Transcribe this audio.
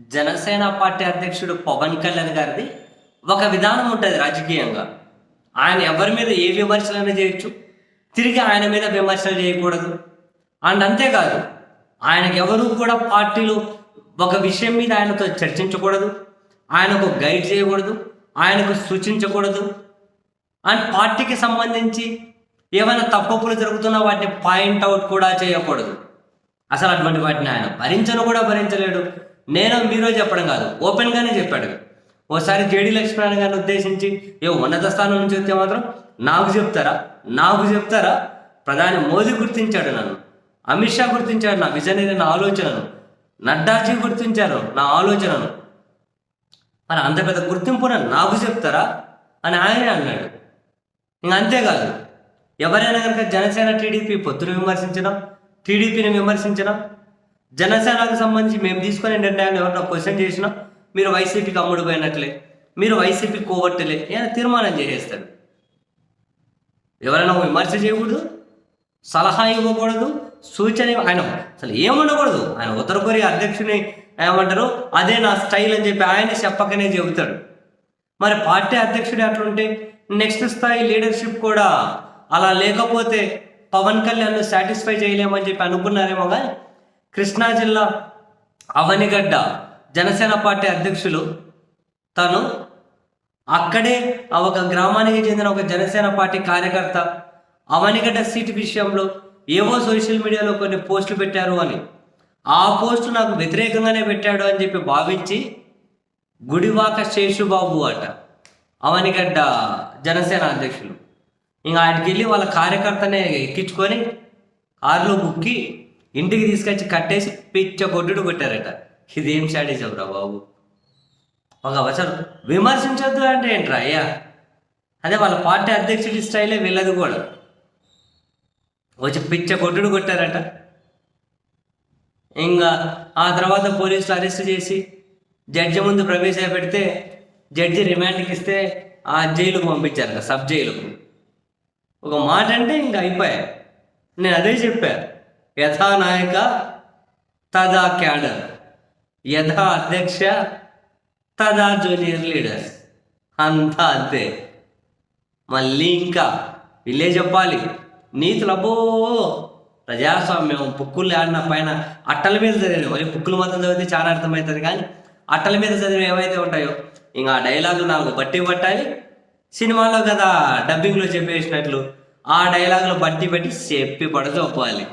Janasena party అధ్యక్షుడు పవన్ కళ్యాణ్ గారిది ఒక విధానం ఉంటుంది రాజకీయంగా. ఆయన ఎవరి మీద ఏ విమర్శలైనా చేయొచ్చు. తిరిగి ఆయన మీద విమర్శలు చేయకూడదు. అండ్ అంతేకాదు ఆయనకు ఎవరు కూడా పార్టీలు ఒక విషయం మీద ఆయనతో చర్చించకూడదు. ఆయనకు గైడ్ చేయకూడదు. ఆయనకు సూచించకూడదు. అండ్ పార్టీకి సంబంధించి ఏమైనా తప్పులు జరుగుతున్నా వాటిని పాయింట్ అవుట్ కూడా చేయకూడదు. అసలు అటువంటి వాటిని ఆయన భరించను కూడా భరించలేడు. నేను మీరో చెప్పడం కాదు. ఓపెన్గానే చెప్పాడు. ఓసారి జేడీ లక్ష్మీనారాయణ గారిని ఉద్దేశించి ఏ ఉన్నత స్థానం నుంచి వస్తే మాత్రం నాకు చెప్తారా? నాకు చెప్తారా? ప్రధాని మోదీ గుర్తించాడు నన్ను. అమిత్ షా గుర్తించాడు నా విజనరీ నా ఆలోచనను. నడ్డాజీ గుర్తించారు నా ఆలోచనను. మరి అంత పెద్ద గుర్తింపున నాకు చెప్తారా? అని ఆయనే అన్నాడు. ఇంక అంతేకాదు ఎవరైనా కనుక జనసేన టీడీపీ పొత్తును విమర్శించడం టీడీపీని విమర్శించడం జనసేనకు సంబంధించి మేము తీసుకునే నిర్ణయాలు ఎవరైనా క్వశ్చన్ చేసినా మీరు వైసీపీకి అమ్ముడు పోయినట్లే మీరు వైసీపీ కోవట్టలే ఏమైనా తీర్మానం చేసేస్తాడు ఎవరైనా విమర్శ చేయకూడదు సలహా ఇవ్వకూడదు సూచన ఆయన అసలు ఏముండకూడదు ఆయన ఉత్తర కొరియా అధ్యక్షుని ఏమంటారు? అదే నా స్టైల్ అని చెప్పి ఆయన చెప్పకనే చెబుతాడు. మరి పార్టీ అధ్యక్షుడు అట్లుంటే నెక్స్ట్ స్థాయి లీడర్షిప్ కూడా అలా లేకపోతే పవన్ కళ్యాణ్ సాటిస్ఫై చేయలేమని చెప్పి అనుకున్నారేమో కానీ కృష్ణా జిల్లా అవనిగడ్డ జనసేన పార్టీ అధ్యక్షులు. తను అక్కడే ఆ ఒక గ్రామానికి చెందిన ఒక జనసేన పార్టీ కార్యకర్త. అవనిగడ్డ సీటు విషయంలో ఏవో సోషల్ మీడియాలో కొన్ని పోస్టులు పెట్టారు అని. ఆ పోస్ట్ నాకు వ్యతిరేకంగానే పెట్టాడు అని చెప్పి భావించి గుడివాక శేషుబాబు అట అవనిగడ్డ జనసేన అధ్యక్షులు. ఇంకా ఆయనకి వెళ్ళి వాళ్ళ కార్యకర్తనే ఎక్కించుకొని కారులో బుక్కి ఇంటికి తీసుకొచ్చి కట్టేసి పిచ్చ కొట్టుడు కొట్టారట. ఇదేం స్టాడీజం రా బాబు? ఒక అవసరం. విమర్శించొద్దు అంటే ఏంట్రా అయ్యా? అదే వాళ్ళ పార్టీ అధ్యక్షుడి స్టైలే వెళ్ళదు కూడా. వచ్చి పిచ్చ కొట్టుడు కొట్టారట. ఇంకా ఆ తర్వాత పోలీసులు అరెస్ట్ చేసి జడ్జి ముందు ప్రవేశపెడితే జడ్జి రిమాండ్కి ఇస్తే ఆ జైలుకు పంపించారు సబ్ జైలుకు. ఒక మాట అంటే ఇంకా అయిపోయా. నేను అదే చెప్పాను యథా నాయక తదా క్యాడర్. యథా అధ్యక్ష తదా జూనియర్ లీడర్స్ అంతా అంతే. మళ్ళీ ఇంకా వీళ్ళే చెప్పాలి. నీతులు అబ్బో ప్రజాస్వామ్యం పుక్కులు ఆడిన పైన అట్టల మీద చదివిన మరి పుక్కులు మాత్రం చదివితే చాలా అర్థమవుతుంది. కానీ అట్టల మీద చదివి ఏవైతే ఉంటాయో ఇంకా ఆ డైలాగు నాకు బట్టి పట్టాలి. సినిమాలో కదా డబ్బింగ్లో చెప్పేసినట్లు ఆ డైలాగులు బట్టి పెట్టి చెప్పి పడ చెప్పాలి